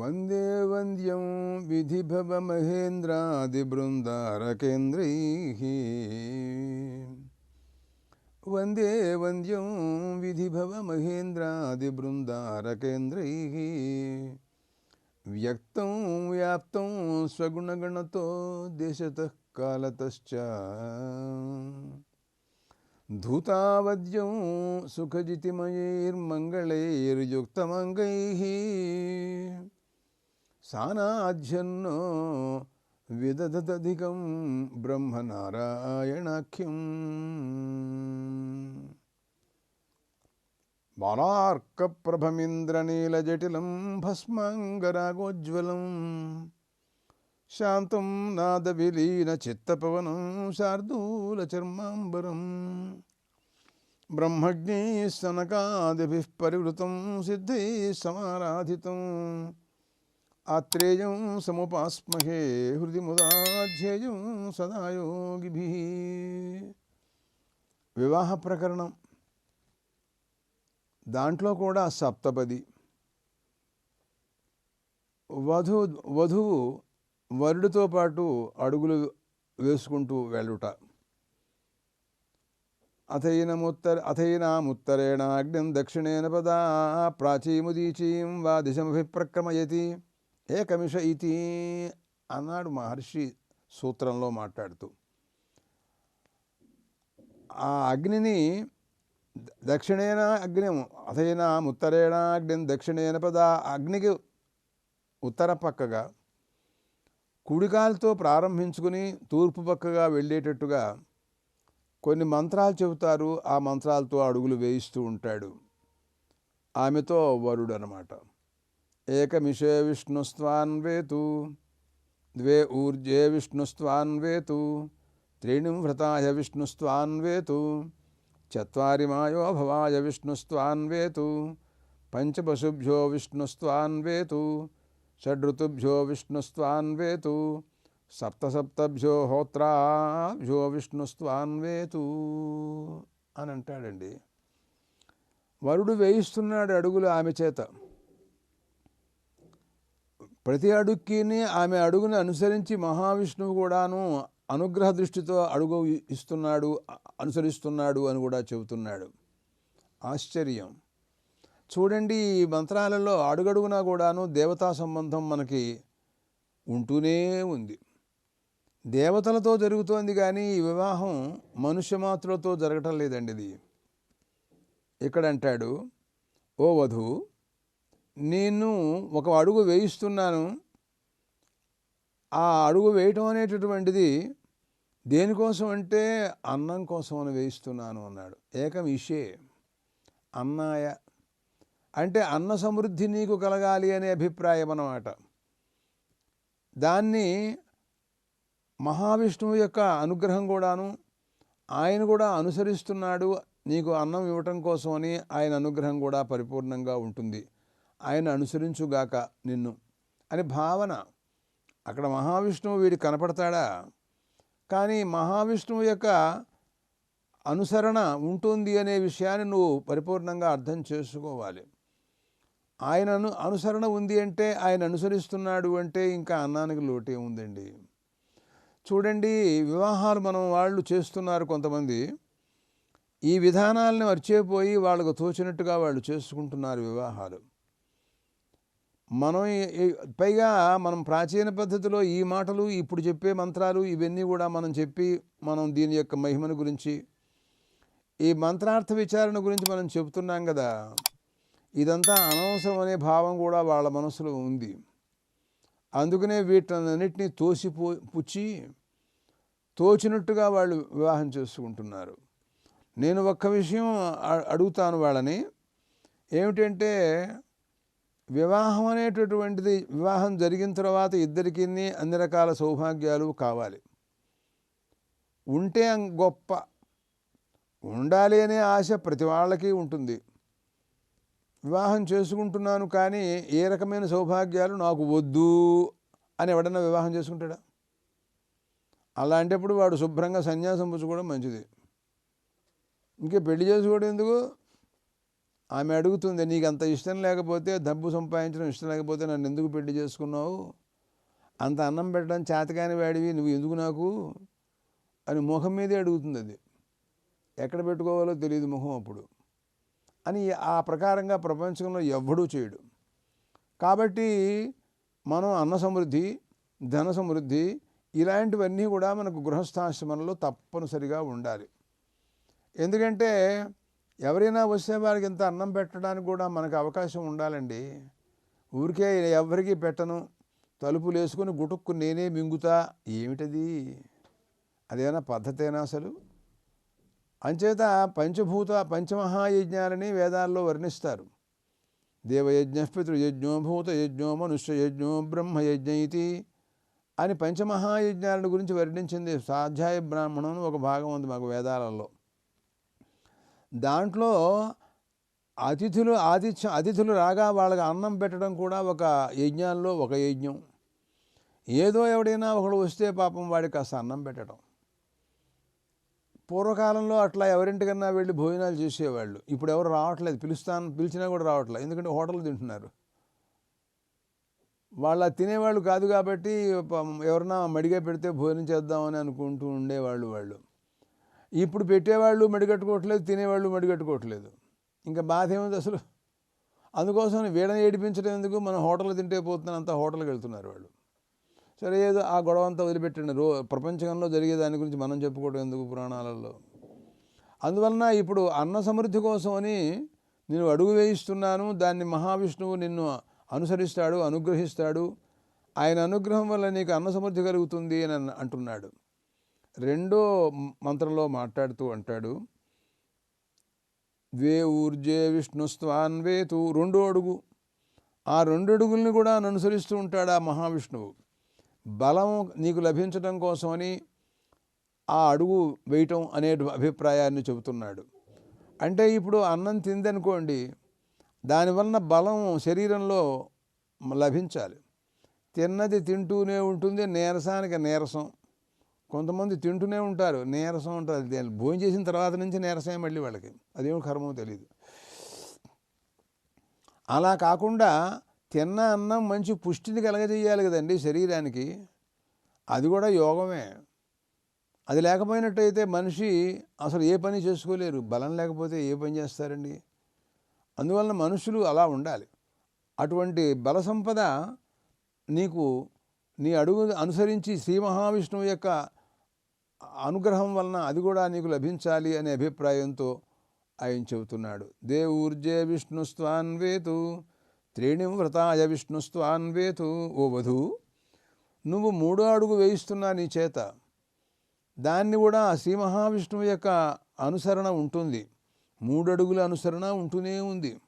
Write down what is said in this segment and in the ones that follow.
वंदे वन्द्यं विधिभवमहेन्द्रादिबृन्दारकेन्द्रैः वंदे वन्द्यं विधिभवमहेन्द्रादिबृन्दारकेन्द्रैः व्यक्तं व्याप्तं स्वगुणगणतो देशतः कालतश्च। धूतावद्यं सुखजितिमयैर्मङ्गलैर्युक्तमङ्गैः। సానాధ్యన్నో విదధతధికం బ్రహ్మనారాయణాఖ్యం బాలార్కప్రభమింద్రనీలజటిలం భస్మాంగరాగోజ్వలం శాంతం నాదవిలీన చిత్తపవనం శార్దూల చర్మాంబరం బ్రహ్మజ్ఞీ సనకాదిభిః పరివృతం సిద్ధి సమారాధితం ఆత్రేయం సముపాస్మహే హృది ముదాధ్యేయం సదాయోగిభి వివాహ ప్రకరణం దాంట్లో కూడా సప్తపది। వధు వధువు వరుడితో పాటు అడుగులు వేసుకుంటూ వెళ్ళుట। అథైనముత్తర అథైనాముత్తరేణ అగ్నిం దక్షిణేన పదా ప్రాచీముదీచీం వా దిశమభిప్రక్రమయతి। ఏకమిష ఇది అన్నాడు మహర్షి సూత్రంలో మాట్లాడుతూ. ఆ అగ్నిని దక్షిణేన అగ్ని అథైన ఉత్తరేణ అగ్ని దక్షిణేన పద అగ్నికి ఉత్తర పక్కగా కుడికాలతో ప్రారంభించుకుని తూర్పు పక్కగా వెళ్ళేటట్టుగా కొన్ని మంత్రాలు చెబుతారు. ఆ మంత్రాలతో అడుగులు వేయిస్తూ ఉంటాడు. ఆమెతో వరుడు అనమాట ఏకమిషే విష్ణుస్వాన్వేతు ద్వే ఊర్జే విష్ణుస్వాన్వేతు త్రీణిం వ్రతాయ విష్ణుస్వాన్వేతు చత్వారి మాయోభవాయ విష్ణుస్వాన్వేతు పంచపశుభ్యో విష్ణుస్వాన్వేతు షడ్ఋతుభ్యో విష్ణుస్వాన్వేతు సప్తసప్తభ్యో హోత్రాభ్యో విష్ణుస్వాన్వేతు అని అంటాడండి. వరుడు వేయిస్తున్నాడు అడుగులు ఆమె చేత. ప్రతి అడుక్కిని ఆమె అడుగుని అనుసరించి మహావిష్ణువు కూడాను అనుగ్రహ దృష్టితో అడుగు ఇస్తున్నాడు అనుసరిస్తున్నాడు అని కూడా చెబుతున్నాడు. ఆశ్చర్యం. చూడండి ఈ మంత్రాలలో అడుగడుగునా కూడాను దేవతా సంబంధం మనకి ఉంటూనే ఉంది. దేవతలతో జరుగుతోంది కానీ ఈ వివాహం మనుష్య మాత్రులతో జరగటం లేదండి ఇది. ఇక్కడ అంటాడు ఓ వధువు నేను ఒక అడుగు వేయిస్తున్నాను. ఆ అడుగు వేయటం అనేటటువంటిది దేనికోసం అంటే అన్నం కోసం అని వేయిస్తున్నాను అన్నాడు. ఏకం ఇషే అన్నాయ. అంటే అన్న సమృద్ధి నీకు కలగాలి అనే అభిప్రాయం అన్నమాట. దాన్ని మహావిష్ణువు యొక్క అనుగ్రహం కూడాను ఆయన కూడా అనుసరిస్తున్నాడు. నీకు అన్నం ఇవ్వటం కోసమని ఆయన అనుగ్రహం కూడా పరిపూర్ణంగా ఉంటుంది. ఆయన అనుసరించుగాక నిన్ను అని భావన. అక్కడ మహావిష్ణువు వీడి కనపడతాడా? కానీ మహావిష్ణువు యొక్క అనుసరణ ఉంటుంది అనే విషయాన్ని నువ్వు పరిపూర్ణంగా అర్థం చేసుకోవాలి. ఆయనను అనుసరణ ఉంది అంటే ఆయన అనుసరిస్తున్నాడు అంటే ఇంకా అన్నానికి లోటే ఉందండి. చూడండి వివాహాలు మనం వాళ్ళు చేస్తున్నారు కొంతమంది. ఈ విధానాలను మర్చిపోయి వాళ్ళకు తోచినట్టుగా వాళ్ళు చేసుకుంటున్నారు వివాహాలు. మనం పైగా మనం ప్రాచీన పద్ధతిలో ఈ మాటలు ఇప్పుడు చెప్పే మంత్రాలు ఇవన్నీ కూడా మనం చెప్పి మనం దీని యొక్క మహిమను గురించి ఈ మంత్రార్థ విచారణ గురించి మనం చెబుతున్నాం కదా. ఇదంతా అనవసరం అనే భావం కూడా వాళ్ళ మనసులో ఉంది. అందుకనే వీటన్నిటినీ తోసిపో పుచ్చి తోచినట్టుగా వాళ్ళు వివాహం చేసుకుంటున్నారు. నేను ఒక్క విషయం అడుగుతాను వాళ్ళని. ఏమిటంటే వివాహం అనేటటువంటిది వివాహం జరిగిన తర్వాత ఇద్దరికీ అన్ని రకాల సౌభాగ్యాలు కావాలి. ఉంటే గొప్ప. ఉండాలి అనే ఆశ ప్రతి వాళ్ళకి ఉంటుంది. వివాహం చేసుకుంటున్నాను కానీ ఏ రకమైన సౌభాగ్యాలు నాకు వద్దు అని ఎవడన్నా వివాహం చేసుకుంటాడా? అలాంటప్పుడు వాడు శుభ్రంగా సన్యాసం పుచ్చుకోవడం మంచిది. ఇంకే పెళ్ళి చేసుకోవడం ఎందుకు? ఆమె అడుగుతుంది నీకు అంత ఇష్టం లేకపోతే డబ్బు సంపాదించడం ఇష్టం లేకపోతే నన్ను ఎందుకు పెళ్ళి చేసుకున్నావు? అంత అన్నం పెట్టడం చేతకాని వాడివి నువ్వు ఎందుకు నాకు? అని ముఖం మీదే అడుగుతుంది అది. ఎక్కడ పెట్టుకోవాలో తెలియదు ముఖం అప్పుడు. అని ఆ ప్రకారంగా ప్రపంచంలో ఎవ్వడూ చేయడు. కాబట్టి మనం అన్న సమృద్ధి ధన సమృద్ధి ఇలాంటివన్నీ కూడా మనకు గృహస్థాశ్రమంలో తప్పనిసరిగా ఉండాలి. ఎందుకంటే ఎవరైనా వస్తే వారికి ఇంత అన్నం పెట్టడానికి కూడా మనకు అవకాశం ఉండాలండి. ఊరికే ఎవరికి పెట్టను. తలుపులు వేసుకుని గుటుక్కు నేనే మింగుతా. ఏమిటది? అదేనా పద్ధతేనా అసలు? అంచేత పంచభూత పంచమహాయజ్ఞాలని వేదాల్లో వర్ణిస్తారు. దేవయజ్ఞ పితృయజ్ఞో భూతయజ్ఞో మనుష్యయజ్ఞో బ్రహ్మయజ్ఞ ఇది అని పంచమహాయజ్ఞాలను గురించి వర్ణించింది స్వాధ్యాయ బ్రాహ్మణం ఒక భాగం ఉంది మాకు వేదాలలో. దాంట్లో అతిథులు ఆతిథ్యం అతిథులు రాగా వాళ్ళకి అన్నం పెట్టడం కూడా ఒక యజ్ఞాల్లో ఒక యజ్ఞం. ఏదో ఎవడైనా ఒకడు వస్తే పాపం వాడికి కాస్త అన్నం పెట్టడం. పూర్వకాలంలో అట్లా ఎవరింటికన్నా వెళ్ళి భోజనాలు చేసేవాళ్ళు. ఇప్పుడు ఎవరు రావట్లేదు. పిలుస్తాను పిలిచినా కూడా రావట్లేదు. ఎందుకంటే హోటల్ తింటున్నారు. వాళ్ళ తినేవాళ్ళు కాదు కాబట్టి ఎవరన్నా మడిగా పెడితే భోజనం చేద్దామని అనుకుంటూ ఉండేవాళ్ళు వాళ్ళు. ఇప్పుడు పెట్టేవాళ్ళు మెడిగట్టుకోవట్లేదు తినేవాళ్ళు మెడిగట్టుకోవట్లేదు. ఇంకా బాధ ఏముంది అసలు? అందుకోసం వీడని ఏడిపించడం ఎందుకు? మనం హోటల్ తింటే పోతున్నాను అంతా హోటల్కి వెళ్తున్నారు వాళ్ళు. సరే ఏదో ఆ గొడవ అంతా వదిలిపెట్టండి. రో ప్రపంచంలో జరిగే దాని గురించి మనం చెప్పుకోవడం ఎందుకు పురాణాలలో? అందువలన ఇప్పుడు అన్న సమృద్ధి కోసమని నేను అడుగు వేయిస్తున్నాను. దాన్ని మహావిష్ణువు నిన్ను అనుసరిస్తాడు అనుగ్రహిస్తాడు. ఆయన అనుగ్రహం వల్ల నీకు అన్న సమృద్ధి కలుగుతుంది అని అంటున్నాడు. రెండో మంత్రంలో మాట్లాడుతూ అంటాడు ద్వే ఊర్జే విష్ణుస్వాన్వేతు రెండో అడుగు. ఆ రెండు అడుగుల్ని కూడా అనుసరిస్తూ ఉంటాడు ఆ మహావిష్ణువు. బలం నీకు లభించడం కోసమని ఆ అడుగు వేయటం అనే అభిప్రాయాన్ని చెబుతున్నాడు. అంటే ఇప్పుడు అన్నం తిందనుకోండి దానివలన బలం శరీరంలో లభించాలి. తిన్నది తింటూనే ఉంటుంది నీరసానికి నీరసం. కొంతమంది తింటూనే ఉంటారు నీరసం ఉంటుంది. దేని- భోజనం చేసిన తర్వాత నుంచి నీరసమే మళ్ళీ వాళ్ళకి. అదేమో కర్మో తెలియదు అలా కాకుండా తిన్న అన్నం మంచి పుష్టిని కలగజేయాలి కదండి శరీరానికి. అది కూడా యోగమే. అది లేకపోయినట్టయితే మనిషి అసలు ఏ పని చేసుకోలేరు. బలం లేకపోతే ఏ పని చేస్తారండి? అందువలన మనుషులు అలా ఉండాలి. అటువంటి బల సంపద నీకు నీ అడుగు అనుసరించి శ్రీ మహావిష్ణువు యొక్క అనుగ్రహం వలన అది కూడా నీకు లభించాలి అనే అభిప్రాయంతో ఆయన చెబుతున్నాడు. దేవూర్జే విష్ణుస్వాన్వేతు త్రీణి వ్రతాయ విష్ణుస్వాన్వేతు ఓ వధువు నువ్వు మూడో అడుగు వేయిస్తున్నా నీ చేత. దాన్ని కూడా శ్రీ మహావిష్ణువు యొక్క అనుసరణ ఉంటుంది. మూడు అడుగుల అనుసరణ ఉంటూనే ఉంది.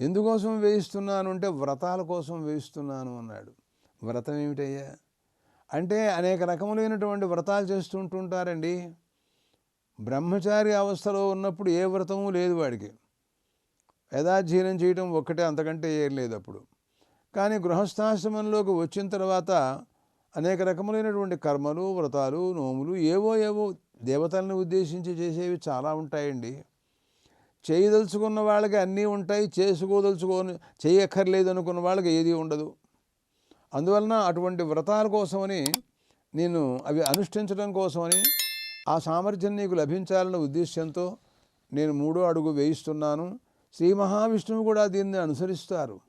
ఎందుకోసం వేయిస్తున్నాను అంటే వ్రతాల కోసం వేయిస్తున్నాను అన్నాడు. వ్రతం ఏమిటయ్యా? అంటే అనేక రకములైనటువంటి వ్రతాలు చేస్తుంటుంటారండి బ్రహ్మచారి అవస్థలో ఉన్నప్పుడు ఏ వ్రతము లేదు వాడికి. యథాధ్యయనం చేయటం ఒక్కటే అంతకంటే ఏం లేదు అప్పుడు. కానీ గృహస్థాశ్రమంలోకి వచ్చిన తర్వాత అనేక రకములైనటువంటి కర్మలు వ్రతాలు నోములు ఏవో ఏవో దేవతలను ఉద్దేశించి చేసేవి చాలా ఉంటాయండి. చేయదలుచుకున్న వాళ్ళకి అన్నీ ఉంటాయి చేసుకోదలుచుకొని చేయక్కర్లేదు అనుకున్న వాళ్ళకి ఏది ఉండదు. అందువలన అటువంటి వ్రతాల కోసమని నేను అవి అనుష్ఠించడం కోసమని ఆ సామర్థ్యం నీకు లభించాలన్న ఉద్దేశ్యంతో నేను మూడో అడుగు వేయిస్తున్నాను. శ్రీ మహావిష్ణువు కూడా దీన్ని అనుసరిస్తారు.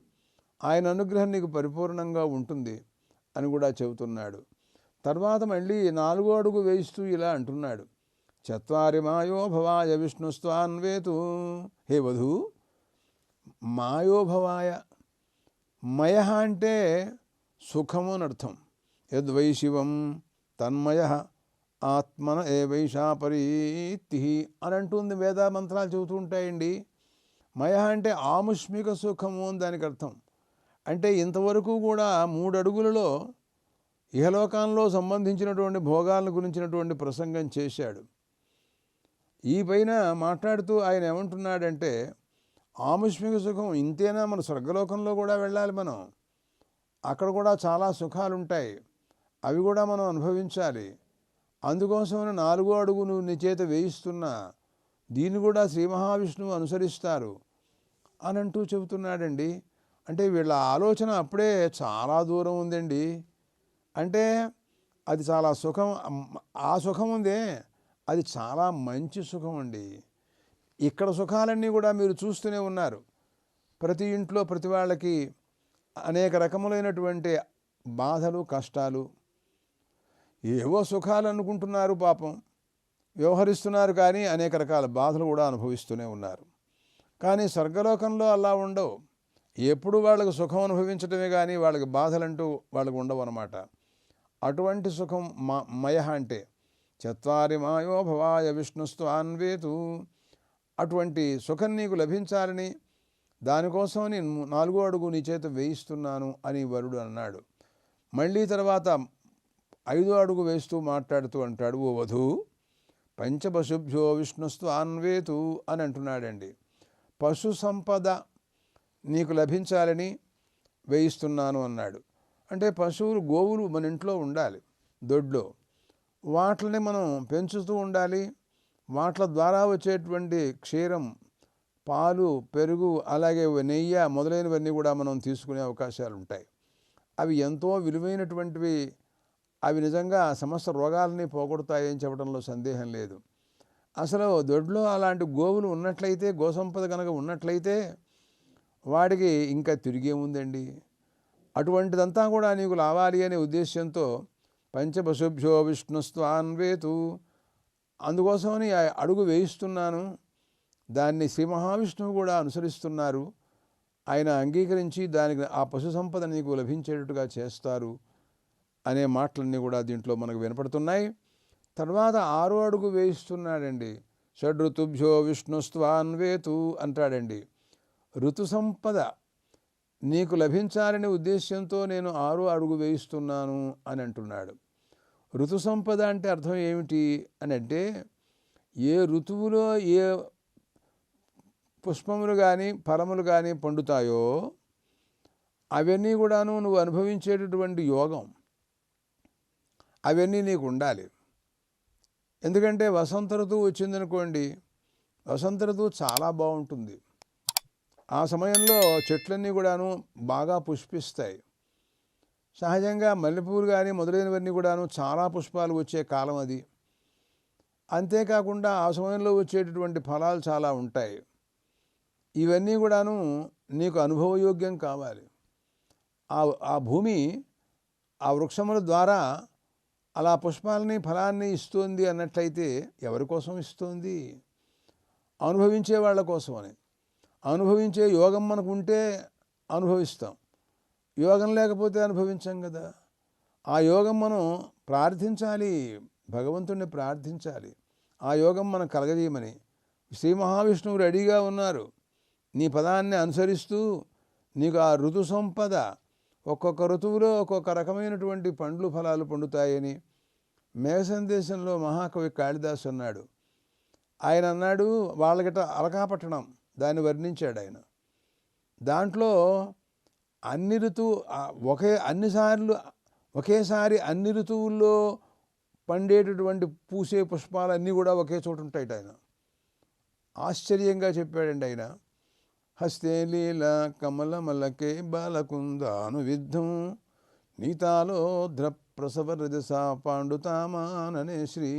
ఆయన అనుగ్రహం నీకు పరిపూర్ణంగా ఉంటుంది అని కూడా చెబుతున్నాడు. తర్వాత మళ్ళీ నాలుగో అడుగు వేయిస్తూ ఇలా అంటున్నాడు. చత్వారి మాయోభవాయ విష్ణుస్వాన్వేతు. హే వధు మాయోభవాయ మయ అంటే సుఖము అనర్థం యద్వై శివం తన్మయ ఆత్మన ఏ వైశాపరీతి అని అంటుంది వేద మంత్రాలు చెబుతూ ఉంటాయండి. మయ అంటే ఆముష్మిక సుఖము అని దానికి అర్థం. అంటే ఇంతవరకు కూడా మూడు అడుగులలో సంబంధించినటువంటి భోగాలను గురించినటువంటి ప్రసంగం చేశాడు. ఈ పైన మాట్లాడుతూ ఆయన ఏమంటున్నాడంటే ఆముష్మిక సుఖం ఇంతేనా? మన స్వర్గలోకంలో కూడా వెళ్ళాలి మనం. అక్కడ కూడా చాలా సుఖాలు ఉంటాయి అవి కూడా మనం అనుభవించాలి. అందుకోసమని నాలుగో అడుగు నువ్వు నీ చేత వేయిస్తున్నా దీన్ని కూడా శ్రీ మహావిష్ణువు అనుసరిస్తారు అని అంటూ చెబుతున్నాడండి. అంటే వీళ్ళ ఆలోచన అప్పుడే చాలా దూరం ఉందండి. అంటే అది చాలా సుఖం ఆ సుఖం ఉందే అది చాలా మంచి సుఖం అండి ఇక్కడ సుఖాలన్నీ కూడా మీరు చూస్తూనే ఉన్నారు. ప్రతి ఇంట్లో ప్రతి వాళ్ళకి అనేక రకములైనటువంటి బాధలు కష్టాలు ఏవో సుఖాలు అనుకుంటున్నారు పాపం వ్యవహరిస్తున్నారు కానీ అనేక రకాల బాధలు కూడా అనుభవిస్తూనే ఉన్నారు. కానీ స్వర్గలోకంలో అలా ఉండవు. ఎప్పుడు వాళ్ళకు సుఖం అనుభవించడమే కానీ వాళ్ళకి బాధలంటూ వాళ్ళకు ఉండవు అనమాట అటువంటి సుఖం మా మయ అంటే చత్వారి మాయో భవాయ విష్ణుస్తు అన్వేతు అటువంటి సుఖం నీకు లభించాలని దానికోసం నేను నాలుగో అడుగు నీ చేత వేయిస్తున్నాను అని వరుడు అన్నాడు. మళ్ళీ తర్వాత ఐదో అడుగు వేస్తూ మాట్లాడుతూ అంటాడు ఓ వధువు పంచపశుభ్యో విష్ణుస్తు అన్వేతు అని అంటున్నాడండి. పశు సంపద నీకు లభించాలని వేయిస్తున్నాను అన్నాడు. అంటే పశువులు గోవులు మన ఇంట్లో ఉండాలి దొడ్లో. వాటిని మనం పెంచుతూ ఉండాలి. వాట్ల ద్వారా వచ్చేటువంటి క్షీరం పాలు పెరుగు అలాగే నెయ్యి మొదలైనవన్నీ కూడా మనం తీసుకునే అవకాశాలు ఉంటాయి అవి ఎంతో విలువైనటువంటివి. అవి నిజంగా సమస్త రోగాలని పోగొడతాయని చెప్పడంలో సందేహం లేదు. అసలు దొడ్లో అలాంటి గోవులు ఉన్నట్లయితే గోసంపద కనుక ఉన్నట్లయితే వాడికి ఇంకా తిరిగేముందండి అటువంటిదంతా కూడా నీకు లావాలి అనే ఉద్దేశ్యంతో పంచపశుభ్యో విష్ణుస్వాన్వేతు. అందుకోసమని అడుగు వేయిస్తున్నాను. దాన్ని శ్రీ మహావిష్ణువు కూడా అనుసరిస్తున్నారు. ఆయన అంగీకరించి దానికి ఆ పశు సంపద నీకు లభించేటట్టుగా చేస్తారు అనే మాటలన్నీ కూడా దీంట్లో మనకు వినపడుతున్నాయి. తర్వాత ఆరో అడుగు వేయిస్తున్నాడండి. షడ్ఋతుభ్యో విష్ణుస్వాన్వేతు అంటాడండి. ఋతు సంపద నీకు లభించాలనే ఉద్దేశ్యంతో నేను ఆరో అడుగు వేయిస్తున్నాను అని అంటున్నాడు. ఋతు సంపద అంటే అర్థం ఏమిటి అని అంటే ఏ ఋతువులో ఏ పుష్పములు కానీ ఫలములు కానీ పండుతాయో అవన్నీ కూడాను నువ్వు అనుభవించేటటువంటి యోగం. అవన్నీ నీకు ఉండాలి. ఎందుకంటే వసంత ఋతువు వచ్చిందనుకోండి వసంత ఋతువు చాలా బాగుంటుంది. ఆ సమయంలో చెట్లన్నీ కూడాను బాగా పుష్పిస్తాయి. సహజంగా మల్లెపూలు కానీ మొదలైనవన్నీ కూడాను చాలా పుష్పాలు వచ్చే కాలం అది. అంతేకాకుండా ఆ సమయంలో వచ్చేటటువంటి ఫలాలు చాలా ఉంటాయి. ఇవన్నీ కూడాను నీకు అనుభవయోగ్యం కావాలి. ఆ ఆ భూమి ఆ వృక్షముల ద్వారా అలా పుష్పాలని ఫలాన్ని ఇస్తుంది అన్నట్లయితే ఎవరి కోసం ఇస్తుంది? అనుభవించే వాళ్ళ కోసమని. అనుభవించే యోగం మనకు ఉంటే అనుభవిస్తాం. యోగం లేకపోతే అనుభవించాం కదా. ఆ యోగం మనం ప్రార్థించాలి భగవంతుణ్ణి ప్రార్థించాలి. ఆ యోగం మనం కలగజేయమని. శ్రీ మహావిష్ణువు రెడీగా ఉన్నారు. నీ పదాన్ని అనుసరిస్తూ నీకు ఆ ఋతు సంపద ఒక్కొక్క ఋతువులో ఒక్కొక్క రకమైనటువంటి పండ్లు ఫలాలు పండుతాయని మేఘ సందేశంలో మహాకవి కాళిదాసు అన్నాడు. ఆయన అన్నాడు వాళ్ళకిట అలకాపట్టణం దాన్ని వర్ణించాడు ఆయన. దాంట్లో అన్ని ఋతువు ఒకే అన్నిసార్లు ఒకేసారి అన్ని ఋతువుల్లో పండేటటువంటి పూసే పుష్పాలన్నీ కూడా ఒకే చోట ఉంటాయి ఆయన. ఆశ్చర్యంగా చెప్పాడండి ఆయన. హస్తే లీల కమలమలకే బాలకుందాను విద్ధం. నీతాలో ప్రసవ రజసా పాండుతామాననే శ్రీ.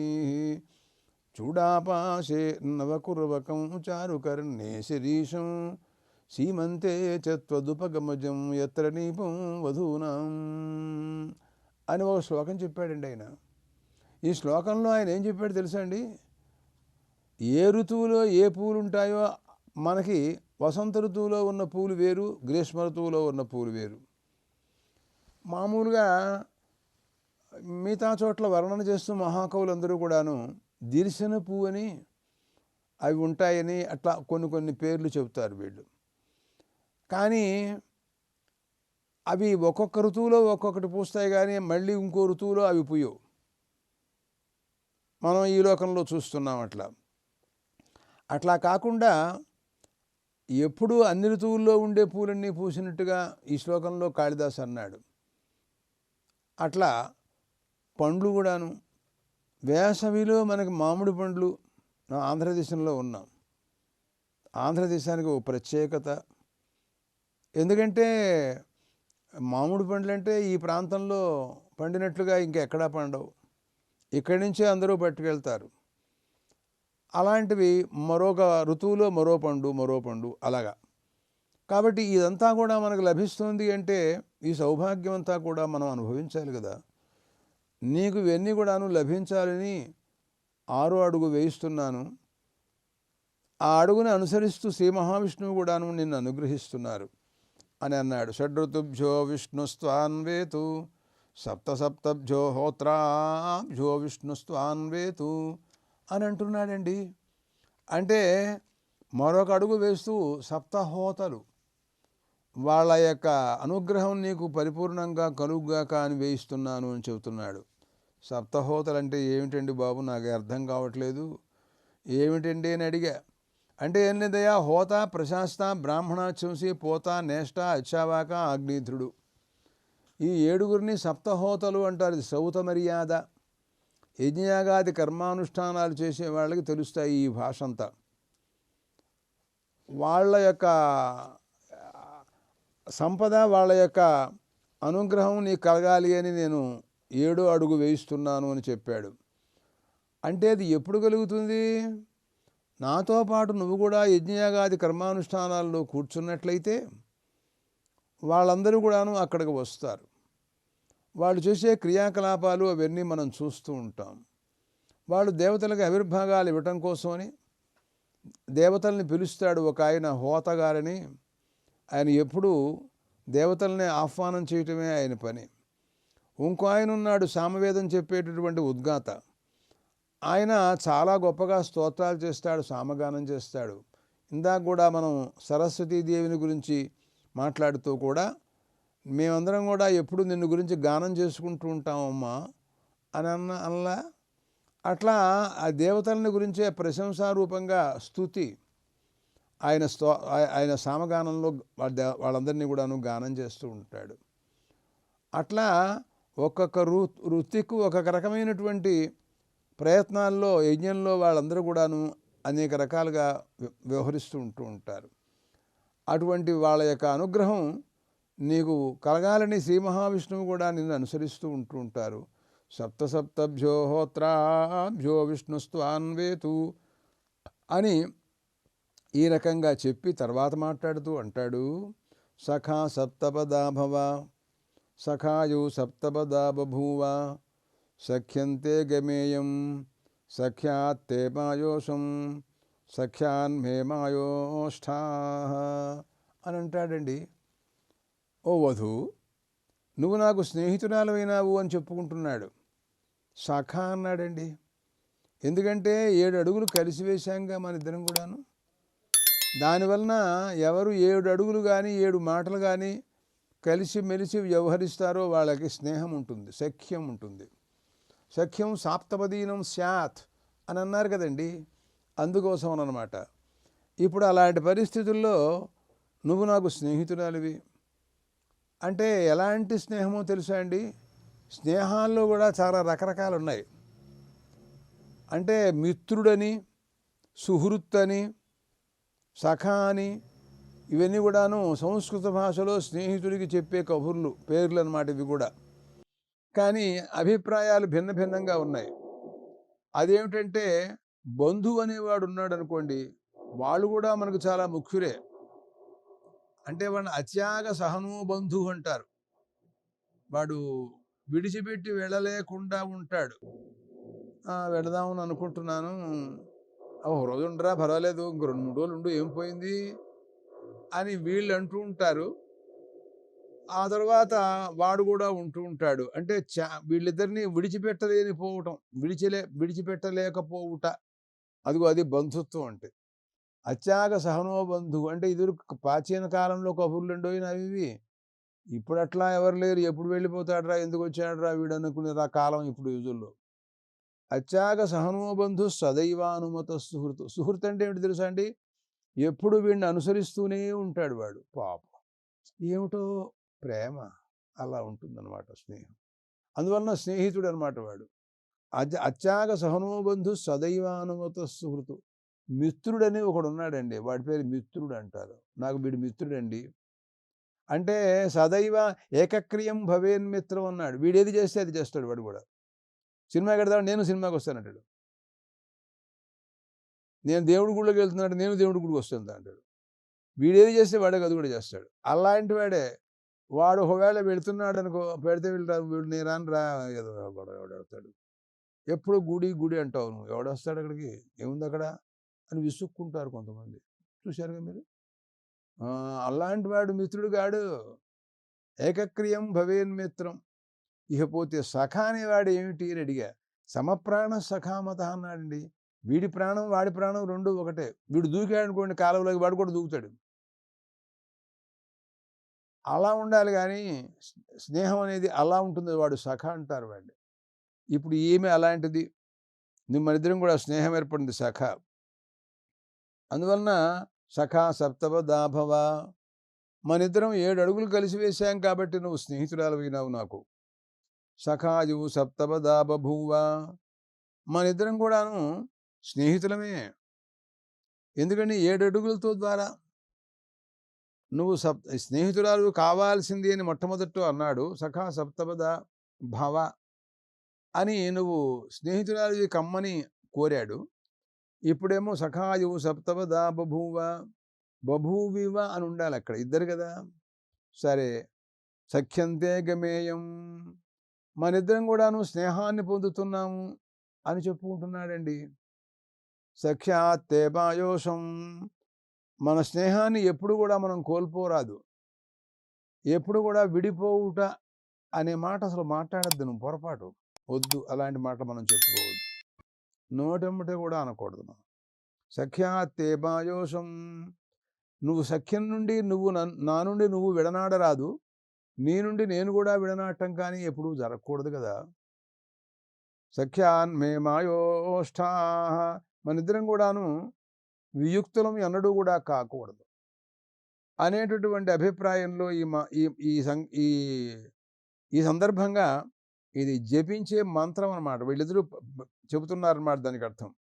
చూడాపాశే నవకురవకం చారుకర్ణే శిరీషం. సీమంతే చత్వదుపగమజం ఎత్ర నీపం వధూనాం. అని ఒక శ్లోకం చెప్పాడండి ఆయన. ఈ శ్లోకంలో ఆయన ఏం చెప్పాడు తెలుసా అండి? ఏ ఋతువులో ఏ పూలు ఉంటాయో మనకి వసంత ఋతువులో ఉన్న పూలు వేరు గ్రీష్మ ఋతువులో ఉన్న పూలు వేరు. మామూలుగా మిగతా చోట్ల వర్ణన చేస్తూ మహాకవులందరూ కూడాను దిర్శన పువ్వు అని అవి ఉంటాయని అట్లా కొన్ని కొన్ని పేర్లు చెబుతారు వీళ్ళు. కానీ అవి ఒక్కొక్క ఋతువులో ఒక్కొక్కటి పూస్తాయి కానీ మళ్ళీ ఇంకో ఋతువులో అవి పూయవు. మనం ఈ లోకంలో చూస్తున్నాం అట్లా. అట్లా కాకుండా ఎప్పుడూ అన్ని ఋతువుల్లో ఉండే పూలన్నీ పూసినట్టుగా ఈ శ్లోకంలో కాళిదాస్ అన్నాడు. అట్లా పండ్లు కూడాను వేసవిలో మనకి మామిడి పండ్లు ఆంధ్రదేశంలో ఉన్నాం. ఆంధ్రదేశానికి ఒక ప్రత్యేకత. ఎందుకంటే మామిడి పండ్లు అంటే ఈ ప్రాంతంలో పండినట్లుగా ఇంకెక్కడా పండవు. ఇక్కడి నుంచే అందరూ పట్టుకెళ్తారు. అలాంటివి మరొక ఋతువులో మరో పండు మరో పండు అలాగా. కాబట్టి ఇదంతా కూడా మనకు లభిస్తుంది అంటే ఈ సౌభాగ్యం అంతా కూడా మనం అనుభవించాలి కదా. నీకు ఇవన్నీ కూడాను లభించాలని ఆరో అడుగు వేయిస్తున్నాను. ఆ అడుగుని అనుసరిస్తూ శ్రీ మహావిష్ణువు కూడాను నిన్ను అనుగ్రహిస్తున్నారు అని అన్నాడు. షడ్ఋతుభ్యో విష్ణుస్వాన్వేతు సప్త సప్తభ్యో హోత్రాభ్యో విష్ణుస్వాన్వేతు అని అంటున్నాడండి. అంటే మరొక అడుగు వేస్తూ సప్తహోతలు వాళ్ళ యొక్క అనుగ్రహం నీకు పరిపూర్ణంగా కలుగుగాక అని వేయిస్తున్నాను అని చెబుతున్నాడు. సప్తహోతలు అంటే ఏమిటండి బాబు? నాకు అర్థం కావట్లేదు. ఏమిటండి అని అడిగా. అంటే ఏం లేదయ్యా హోత ప్రశాస్త బ్రాహ్మణ చంసి పోత నేష్ట అచ్చావాక అగ్నిధ్రుడు ఈ ఏడుగురిని సప్తహోతలు అంటారు. ఇది సౌత మర్యాద యజ్ఞయాగాది కర్మానుష్ఠానాలు చేసే వాళ్ళకి తెలుస్తాయి ఈ భాష అంతా వాళ్ళ యొక్క సంపద వాళ్ళ యొక్క అనుగ్రహం నీకు కలగాలి అని నేను ఏడో అడుగు వేయిస్తున్నాను అని చెప్పాడు. అంటే అది ఎప్పుడు కలుగుతుంది? నాతో పాటు నువ్వు కూడా యజ్ఞయాగాది కర్మానుష్ఠానాల్లో కూర్చున్నట్లయితే వాళ్ళందరూ కూడాను అక్కడికి వస్తారు. వాళ్ళు చేసే క్రియాకలాపాలు అవన్నీ మనం చూస్తూ ఉంటాం. వాళ్ళు దేవతలకు ఆవిర్భాగాలు ఇవ్వటం కోసమని దేవతల్ని పిలుస్తాడు ఒక ఆయన హోతగారని ఆయన ఎప్పుడూ దేవతల్ని ఆహ్వానం చేయటమే ఆయన పని. ఇంకో ఆయన ఉన్నాడు సామవేదం చెప్పేటటువంటి ఉద్గాత. ఆయన చాలా గొప్పగా స్తోత్రాలు చేస్తాడు సామగానం చేస్తాడు. ఇందాక కూడా మనం సరస్వతీదేవిని గురించి మాట్లాడుతూ కూడా మేమందరం కూడా ఎప్పుడు నిన్ను గురించి గానం చేసుకుంటూ ఉంటామమ్మా అని అన్న అలా. అట్లా ఆ దేవతలని గురించే ప్రశంసారూపంగా స్థుతి. ఆయన స్తో ఆయన సామగానంలో వాళ్ళందరినీ కూడాను గానం చేస్తూ ఉంటాడు. అట్లా ఒక్కొక్క రు వృత్తికు ఒక్కొక్క రకమైనటువంటి ప్రయత్నాల్లో యజ్ఞంలో వాళ్ళందరూ కూడాను అనేక రకాలుగా వ్యవహరిస్తూ ఉంటూ ఉంటారు. అటువంటి వాళ్ళ యొక్క అనుగ్రహం నీకు కలగాలని శ్రీ మహావిష్ణువు కూడా నిన్ను అనుసరిస్తూ ఉంటూ ఉంటారు. సప్త సప్తభ్యో హోత్రాభ్యో విష్ణుస్త్వాన్వేతు అని ఈ రకంగా చెప్పి తర్వాత మాట్లాడుతూ అంటాడు. సఖా సప్తపదాభవ సఖాయు సప్తపదా బభూవ సఖ్యంతే గమేయం సఖ్యాత్తే మాయోషం సఖ్యాన్మే మాయోష్ఠా అని అంటాడండి. ఓ వధు నువ్వు నాకు స్నేహితురాలవైనావు అని చెప్పుకుంటున్నాడు. సఖ అన్నాడండి. ఎందుకంటే ఏడు అడుగులు కలిసి వేశాంగా మన ఇద్దరం కూడాను. దానివలన ఎవరు ఏడు అడుగులు కానీ ఏడు మాటలు కానీ కలిసి మెలిసి వ్యవహరిస్తారో వాళ్ళకి స్నేహం ఉంటుంది సఖ్యం ఉంటుంది. సఖ్యం సాప్తపదీనం స్యాత్ అని అన్నారు కదండి. అందుకోసం అనమాట. ఇప్పుడు అలాంటి పరిస్థితుల్లో నువ్వు నాకు స్నేహితురాలివి. అంటే ఎలాంటి స్నేహమో తెలుసా అండి? స్నేహాల్లో కూడా చాలా రకరకాలు ఉన్నాయి అంటే మిత్రుడని సుహృత్ అని సఖా అని ఇవన్నీ కూడాను సంస్కృత భాషలో స్నేహితుడికి చెప్పే కబుర్లు పేర్లు అన్నమాట ఇవి కూడా. కానీ అభిప్రాయాలు భిన్న భిన్నంగా ఉన్నాయి. అదేమిటంటే బంధువు అనేవాడు ఉన్నాడు అనుకోండి వాళ్ళు కూడా మనకు చాలా ముఖ్యులే. అంటే వాడిని అత్యాగ సహనో బంధువు అంటారు. వాడు విడిచిపెట్టి వెళ్ళలేకుండా ఉంటాడు. వెళదామని అనుకుంటున్నాను. ఓ రోజు ఉండరా పర్వాలేదు. ఇంక రెండు మూడు రోజులు ఉండు ఏం పోయింది? అని వీళ్ళు అంటూ ఉంటారు. ఆ తర్వాత వాడు కూడా ఉంటూ ఉంటాడు. అంటే చా వీళ్ళిద్దరిని విడిచిపెట్టలేని పోవటం విడిచిలే విడిచిపెట్టలేకపోవుట. అదిగో అది బంధుత్వం అంటే. అత్యాగ సహనో బంధువు అంటే ఇది ప్రాచీన కాలంలో కబుర్లు ఉండోయిన ఇవి. ఇప్పుడు అట్లా ఎవరు లేరు. ఎప్పుడు వెళ్ళిపోతాడరా? ఎందుకు వచ్చాడరా? వీడు అనుకునే రా కాలం ఇప్పుడు యూజుల్లో. అత్యాగ సహనోబంధు సదైవానుమత సుహృతు సుహృత్ అంటే ఏమిటి తెలుసా అండి? ఎప్పుడు వీడిని అనుసరిస్తూనే ఉంటాడు వాడు. పాపం. ఏమిటో? ప్రేమ. అలా ఉంటుందన్నమాట స్నేహం. అందువలన స్నేహితుడు అనమాట వాడు అత్యాగ సహనోబంధు సదైవానుమత సుహృతు మిత్రుడని ఒకడు ఉన్నాడండి వాడి పేరు మిత్రుడు అంటారు నాకు వీడు మిత్రుడండి. అంటే సదైవ ఏకక్రియం భవేన్మిత్రం అన్నాడు. వీడేది చేస్తే అది చేస్తాడు వాడు కూడా. సినిమా కడతాడు నేను సినిమాకి వస్తానంటాడు నేను దేవుడి గుడిలోకి వెళ్తున్నాడు నేను దేవుడి గుడికి వస్తుంది అంటాడు. వీడేది చేస్తే వాడే అది కూడా చేస్తాడు. అలాంటి వాడే. వాడు ఒకవేళ వెళుతున్నాడు అనుకో పెడితే వీళ్ళు వీడు నేను రాను రా ఏదో ఎవడవుతాడు ఎప్పుడు గుడి గుడి అంటావు నువ్వు? ఎవడొస్తాడు అక్కడికి? ఏముంది అక్కడ? అని విసుక్కుంటారు కొంతమంది. చూశారుగా మీరు? అలాంటి వాడు మిత్రుడు గాడు ఏకక్రియం భవేన్ మిత్రం. ఇకపోతే సఖ అనేవాడు ఏమిటి అని అడిగా. సమప్రాణ సఖామత అన్నాడండి. వీడి ప్రాణం వాడి ప్రాణం రెండు ఒకటే. వీడు దూకాడు అనుకోండి కాలువలోకి వాడు కూడా దూకుతాడు. అలా ఉండాలి కానీ స్నేహం అనేది అలా ఉంటుంది వాడు సఖ అంటారు వాడిని. ఇప్పుడు ఈమె అలాంటిది. నువ్వు ఇద్దరం కూడా స్నేహం ఏర్పడింది సఖ. అందువలన సఖా సప్తవ దాభవ మన ఇద్దరం ఏడు అడుగులు కలిసి వేశాం కాబట్టి నువ్వు స్నేహితురాలు నాకు. సఖాయువు సప్తవ దాబభూవ మన ఇద్దరం కూడాను స్నేహితులమే. ఎందుకని ఏడు అడుగులతో ద్వారా నువ్వు సప్ స్నేహితురాలు కావాల్సింది అని మొట్టమొదట అన్నాడు సఖా సప్తపద భవ అని నువ్వు స్నేహితురాలు కమ్మని కోరాడు. ఇప్పుడేమో సఖాయువు సప్తపద బభూవ బభూవివ అని ఉండాలి అక్కడ ఇద్దరు కదా. సరే సఖ్యంతే గమేయం మనిద్దరం కూడాను స్నేహాన్ని పొందుతున్నాము అని చెప్పుకుంటున్నాడండి సఖ్యాత్తే పాయోషం మన స్నేహాన్ని ఎప్పుడు కూడా మనం కోల్పోరాదు. ఎప్పుడు కూడా విడిపోవుట అనే మాట అసలు మాట్లాడద్దు నువ్వు పొరపాటు. వద్దు అలాంటి మాట మనం చెప్పుకోవద్దు. నోటెమ్మటే కూడా అనకూడదు మనం. సఖ్యాత్తే మాయోషం. నువ్వు సఖ్యం నుండి నువ్వు నా నుండి నువ్వు విడనాడరాదు. నీ నుండి నేను కూడా విడనాడటం కానీ ఎప్పుడూ జరగకూడదు కదా. సఖ్యాన్ మే మాయోష్ఠా. మన ఇద్దరం కూడాను వియుక్తులం ఎన్నడూ కూడా కాకూడదు. అనేటటువంటి అభిప్రాయంలో ఈ మా ఈ ఈ సం ఈ సందర్భంగా ఇది జపించే మంత్రం అన్నమాట. వీళ్ళిద్దరూ చెబుతున్నారన్నమాట దానికి అర్థం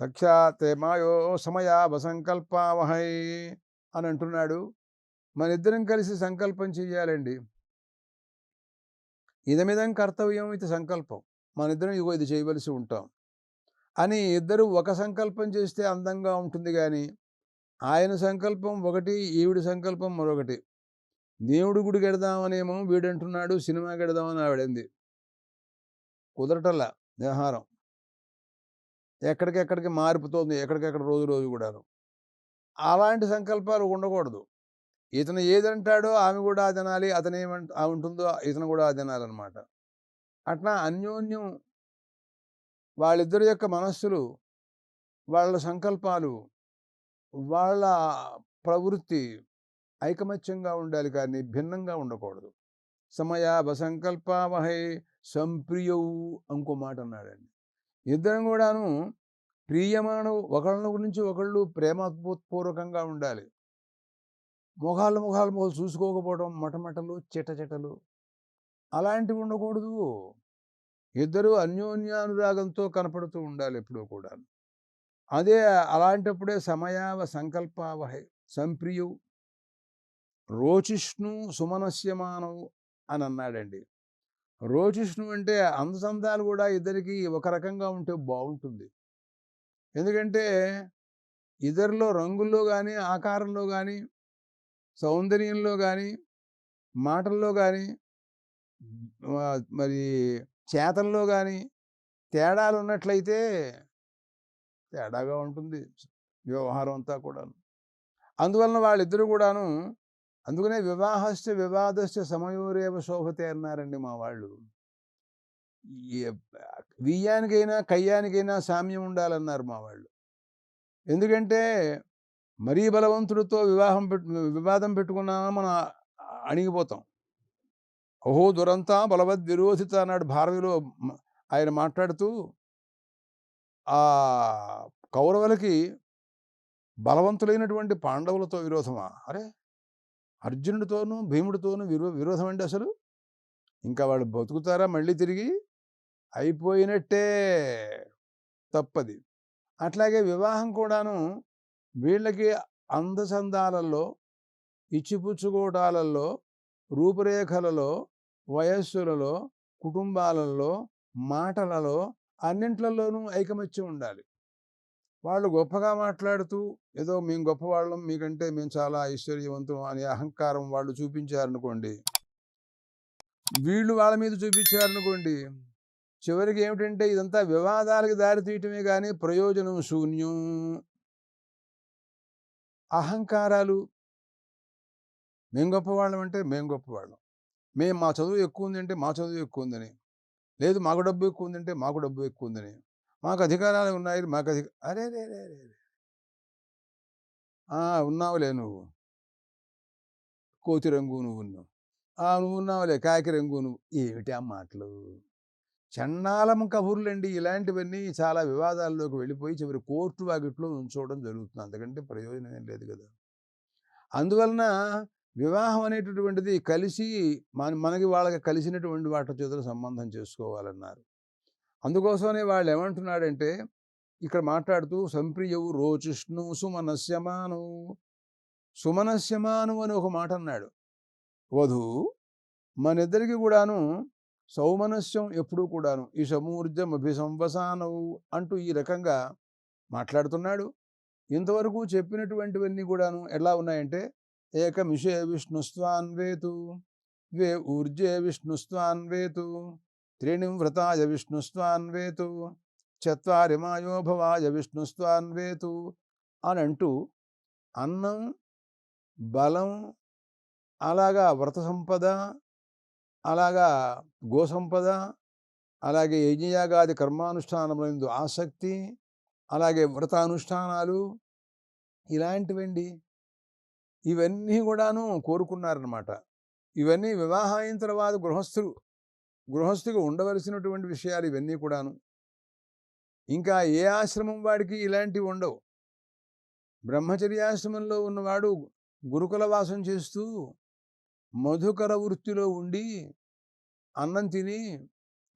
సఖ్యాతే మాయో సమయావసంకల్పావహై అని అంటున్నాడు. మన ఇద్దరం కలిసి సంకల్పం చెయ్యాలండి. ఇదమిదం కర్తవ్యం ఇది సంకల్పం. మన ఇద్దరం ఇగో ఇది చేయవలసి ఉంటాం. అని ఇద్దరు ఒక సంకల్పం చేస్తే అందంగా ఉంటుంది కానీ ఆయన సంకల్పం ఒకటి ఈవిడి సంకల్పం మరొకటి. దేవుడు గుడి గెడదామనేమో వీడంటున్నాడు సినిమా గెడదామని ఆవిడంది. కుదరటల్లా వ్యవహారం. ఎక్కడికెక్కడికి మారిపోతుంది ఎక్కడికెక్కడ రోజు రోజు కూడాను. అలాంటి సంకల్పాలు ఉండకూడదు. ఇతను ఏదంటాడో ఆమె కూడా అది అతను ఏమంట ఉంటుందో ఇతను కూడా అది అట్లా అన్యోన్యం వాళ్ళిద్దరి యొక్క మనస్సులు వాళ్ళ సంకల్పాలు వాళ్ళ ప్రవృత్తి ఐకమత్యంగా ఉండాలి కానీ భిన్నంగా ఉండకూడదు. సమయాభ సంకల్పావహై సంప్రియవు ఇంకో మాట అన్నాడండి. ఇద్దరం కూడాను ప్రియమాను ఒకళ్ళ గురించి ఒకళ్ళు ప్రేమపూర్వకంగా ఉండాలి. ముఖాలు ముఖాలు ముఖాలు చూసుకోకపోవడం మటమటలు చిటచిటలు అలాంటివి ఉండకూడదు. ఇద్దరు అన్యోన్యానురాగంతో కనపడుతూ ఉండాలి ఎప్పుడూ కూడా అదే అలాంటప్పుడే సమయావ సంకల్పావహై సంప్రియు రోచిష్ణు సుమనస్యమానవు అని అన్నాడండి రోచిష్ణు అంటే అందసందాలు కూడా ఇద్దరికి ఒక రకంగా ఉంటే బాగుంటుంది. ఎందుకంటే ఇద్దరిలో రంగుల్లో కానీ ఆకారంలో కానీ సౌందర్యంలో కానీ మాటల్లో కానీ మరి చేతల్లో కానీ తేడాలు ఉన్నట్లయితే తేడాగా ఉంటుంది. వ్యవహారం అంతా కూడాను. అందువలన వాళ్ళిద్దరూ కూడాను అందుకనే వివాహస్య వివాదస్య సమయోరేవ శోభతే అన్నారండి మా వాళ్ళు. వియ్యానికైనా కయ్యానికైనా సామ్యం ఉండాలన్నారు మా వాళ్ళు. ఎందుకంటే మరీ బలవంతుడితో వివాహం పెట్టు వివాదం పెట్టుకున్నా మనం అణిగిపోతాం. ఓహో! దురంతా బలవద్ విరోధిత అన్నాడు భారవిలో ఆయన మాట్లాడుతూ ఆ కౌరవులకి బలవంతులైనటువంటి పాండవులతో విరోధమా? అరే! అర్జునుడితోనూ భీముడితోనూ విరో విరోధం అండి అసలు. ఇంకా వాళ్ళు బతుకుతారా మళ్ళీ తిరిగి? అయిపోయినట్టే తప్పది. అట్లాగే వివాహం కూడాను వీళ్ళకి అందచందాలలో ఇచ్చిపుచ్చుకోటాలలో రూపురేఖలలో వయస్సులలో కుటుంబాలలో మాటలలో అన్నింట్లలోనూ ఐకమత్యం ఉండాలి. వాళ్ళు గొప్పగా మాట్లాడుతూ ఏదో మేము గొప్పవాళ్ళం మీకంటే మేము చాలా ఐశ్వర్యవంతం అనే అహంకారం వాళ్ళు చూపించారనుకోండి. వీళ్ళు వాళ్ళ మీద చూపించారనుకోండి చివరికి ఏమిటంటే ఇదంతా వివాదాలకు దారితీయటమే కానీ ప్రయోజనం శూన్యం. అహంకారాలు మేము గొప్పవాళ్ళం అంటే మేము గొప్పవాళ్ళం. మేము మా చదువు ఎక్కువ ఉంది అంటే మా చదువు ఎక్కువ ఉందని. లేదు మాకు డబ్బు ఎక్కువ ఉందంటే మాకు డబ్బు ఎక్కువ ఉందని. మాకు అధికారాలు ఉన్నాయి మాకు అధిక అరే రే రే రే ఆ, ఉన్నావులే నువ్వు. కోతి రంగు నువ్వు ఉన్నావు. నువ్వు ఉన్నావులే కాకి రంగు నువ్వు. ఏమిటి ఆ మాటలు? చండాలం కబుర్లండి ఇలాంటివన్నీ చాలా వివాదాల్లోకి వెళ్ళిపోయి చివరి కోర్టు వాకిట్లో ఉంచుకోవడం జరుగుతుంది. అందుకంటే ప్రయోజనం ఏం లేదు కదా! అందువలన వివాహం అనేటటువంటిది కలిసి మన మనకి వాళ్ళకి కలిసినటువంటి వాటి చేతుల సంబంధం చేసుకోవాలన్నారు. అందుకోసమనే వాళ్ళు ఏమంటున్నాడంటే ఇక్కడ మాట్లాడుతూ సంప్రియవు రోచిష్ణు సుమనస్యమాను. సుమనస్యమాను అని ఒక మాట అన్నాడు వధు మనిద్దరికి కూడాను సౌమనస్యం ఎప్పుడూ కూడాను ఈ సమూర్జం అభిసంవసానవు అంటూ ఈ రకంగా మాట్లాడుతున్నాడు. ఇంతవరకు చెప్పినటువంటివన్నీ కూడాను ఎలా ఉన్నాయంటే ఏకమిషే విష్ణుస్వాన్వేతు వే ఊర్జే విష్ణుస్వాన్వేతు త్రీణి వ్రతాయ విష్ణుస్వాన్వేతు చత్వారి మాయోభవాయ విష్ణుస్వాన్వేతు అని అంటూ అన్నం బలం అలాగా వ్రత సంపద అలాగా గోసంపద అలాగే యజ్ఞయాగాది కర్మానుష్ఠానములందు ఆసక్తి అలాగే వ్రతానుష్ఠానాలు ఇలాంటివండి. ఇవన్నీ కూడాను కోరుకున్నారనమాట ఇవన్నీ వివాహం అయిన తర్వాత గృహస్థులు. గృహస్థుగా ఉండవలసినటువంటి విషయాలు ఇవన్నీ కూడాను. ఇంకా ఏ ఆశ్రమం వాడికి ఇలాంటివి ఉండవు. బ్రహ్మచర్యాశ్రమంలో ఉన్నవాడు గురుకుల వాసం చేస్తూ మధుకర వృత్తిలో ఉండి అన్నం తిని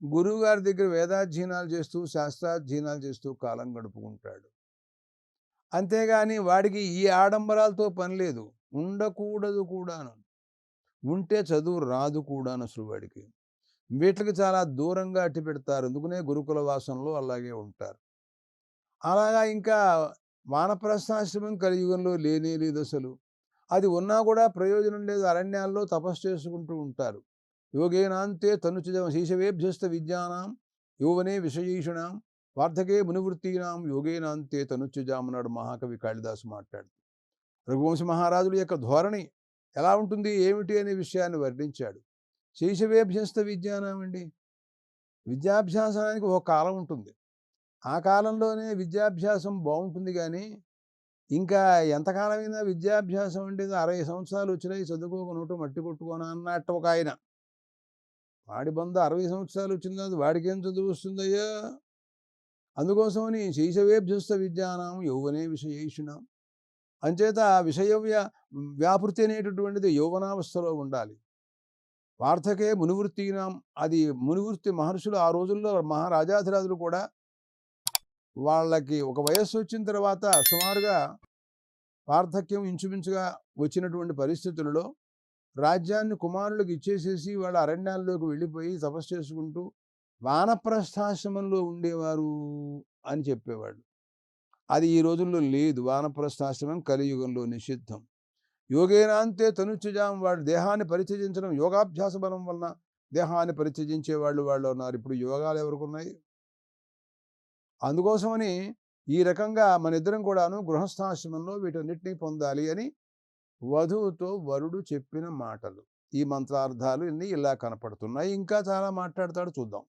గురువుగారి దగ్గర వేదాధ్యయనాలు చేస్తూ శాస్త్రాధ్యయనాలు చేస్తూ కాలం గడుపుకుంటాడు. అంతేగాని వాడికి ఈ ఆడంబరాలతో పని లేదు. ఉండకూడదు కూడాను. ఉంటే చదువు రాదు కూడాను అసలు వాడికి. వీటికి చాలా దూరంగా అట్టి పెడతారు. అందుకనే గురుకుల వాసంలో అలాగే ఉంటారు. అలాగా ఇంకా వానప్రస్థాశ్రమం కలియుగంలో లేనే లేదు అసలు. అది ఉన్నా కూడా ప్రయోజనం లేదు. అరణ్యాల్లో తపస్సు చేసుకుంటూ ఉంటారు. యోగేనాంతే తనుచ శీశవేభ్యస్త విద్యానాం యువనే విషయీషుణాం వార్ధకే మునివృత్తీనాం యోగేనాంతే తనుచ్చుజామన్నాడు మహాకవి కాళిదాసు మాట్లాడు రఘువంశ మహారాజుల యొక్క ధోరణి ఎలా ఉంటుంది? ఏమిటి? అనే విషయాన్ని వర్ణించాడు. శైశవేభ్యస్త విజ్ఞానం అండి విద్యాభ్యాసానికి ఒక కాలం ఉంటుంది. ఆ కాలంలోనే విద్యాభ్యాసం బాగుంటుంది కానీ ఇంకా ఎంతకాలమైనా విద్యాభ్యాసం అంటే అరవై సంవత్సరాలు వచ్చినాయి చదువుకోక నోటు మట్టి కొట్టుకోనా అన్నట్టు ఒక ఆయన. వాడి బంధ అరవై సంవత్సరాలు వచ్చిన వాడికేం చదువు వస్తుందయ్యా? అందుకోసమని శైశవేభ్యస్త విద్యానాం యౌవనే విషయేషుణం అంచేత విషయ వ్యా- వ్యాపృతి అనేటటువంటిది యౌవనావస్థలో ఉండాలి. వార్ధకే మునివృత్తినాం. అది మునివృత్తి మహర్షులు ఆ రోజుల్లో మహారాజాధిరాజులు కూడా వాళ్ళకి ఒక వయస్సు వచ్చిన తర్వాత సుమారుగా వార్ధక్యం ఇంచుమించుగా వచ్చినటువంటి పరిస్థితులలో రాజ్యాన్ని కుమారులకు ఇచ్చేసేసి వాళ్ళ అరణ్యాల్లోకి వెళ్ళిపోయి తపస్సు చేసుకుంటూ వానప్రస్థాశ్రమంలో ఉండేవారు అని చెప్పేవాడు అది ఈ రోజుల్లో లేదు. వానప్రస్థాశ్రమం కలియుగంలో నిషిద్ధం. యోగేనాంతే తనుచ్చుజాం వాడు దేహాన్ని పరిత్యజించడం యోగాభ్యాస బలం వలన దేహాన్ని పరిత్యజించే వాళ్ళు వాళ్ళు ఉన్నారు. ఇప్పుడు యోగాలు ఎవరికి ఉన్నాయి అందుకోసమని ఈ రకంగా మన ఇద్దరం కూడాను గృహస్థాశ్రమంలో వీటన్నిటినీ పొందాలి అని వధువుతో వరుడు చెప్పిన మాటలు. ఈ మంత్రార్థాలు ఇన్ని ఇలా కనపడుతున్నాయి. ఇంకా చాలా మాట్లాడతాడు చూద్దాం.